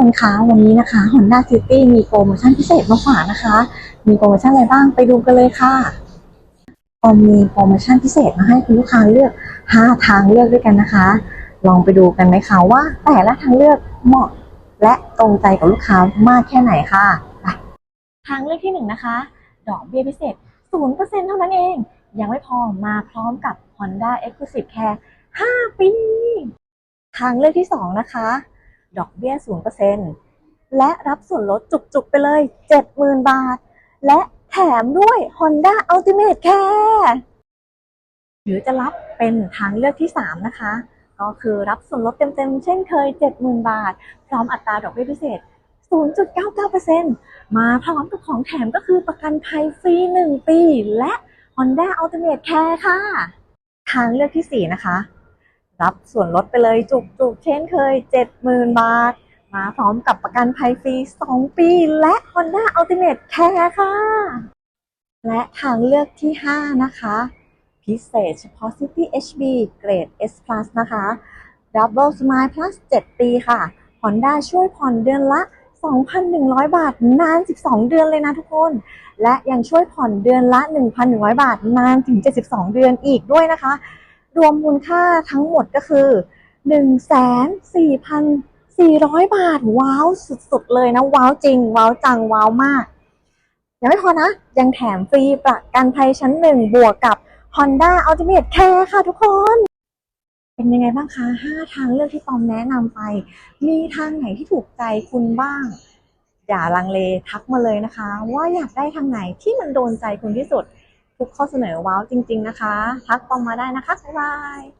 คนคะวันนี้นะคะ Honda City มีโปรโมชั่นพิเศษมาฝากนะคะ มีโปรโมชั่นอะไรบ้างไปดูกันเลยค่ะออมมีโปรโมชั่นพิเศษมาให้คุณลูกค้าเลือก 5 ทางเลือกด้วยกันนะคะ ลองไปดูกันไหมคะว่า แต่ละทางเลือกเหมาะและตรงใจกับลูกค้ามากแค่ไหนค่ะทางเลือกที่หนึ่งนะคะ ดอกเบี้ยพิเศษ 0%เท่านั้นเอง ยังไม่พอมาพร้อมกับ Honda Exclusive Care 5 ปี ทางเลือกที่สองนะคะ ดอกเบี้ย 0%และรับส่วนลดจุกๆ ไปเลย 70,000 บาท และแถมด้วย Honda Ultimate Care หรือจะรับเป็นทางเลือกที่ 3 นะคะ ก็คือรับส่วนลดเต็มๆ เช่นเคย 70,000 บาท พร้อมอัตราดอกเบี้ยพิเศษ 0.99%มาพร้อมกับของแถมก็คือประกันภัยฟรี 1 ปี และ Honda Ultimate Care ค่ะ ทางเลือกที่ 4 นะคะ รับส่วนลดไปเลยจุกๆเช่นเคย 70,000 บาท มาพร้อมกับประกันภัยฟรี 2 ปี และ Honda Ultimate Care ค่ะ และทางเลือกที่ 5 นะคะ พิเศษเฉพาะ City HB เกรด S Plus นะคะ Double Smile Plus 7 ปีค่ะ Honda ช่วยผ่อนเดือนละ 2,100 บาท นาน 12 เดือนเลยนะทุกคน และยังช่วยผ่อนเดือนละ 1,100 บาท นานถึง 72 เดือนอีกด้วยนะคะ รวมมูลค่าทั้งหมดก็คือ1,4,400 บาท ว้าวสุดๆ เลยนะ ว้าวจริง ว้าวจัง ว้าวมาก ยังไม่พอนะ ยังแถมฟรีประกันภัยชั้นหนึ่งบวกกับ Honda Ultimate Care ค่ะทุกคน เป็นยังไงบ้างคะ 5 ทางเลือกที่ปอมแนะนำไป มีทางไหนที่ถูกใจคุณบ้าง อย่าลังเลทักมาเลยนะคะ ว่าอยากได้ทางไหนที่มันโดนใจคุณที่สุด ทุกข้อเสนอว้าวจริง ๆ นะคะ ทักปองมาได้นะคะบ๊ายบาย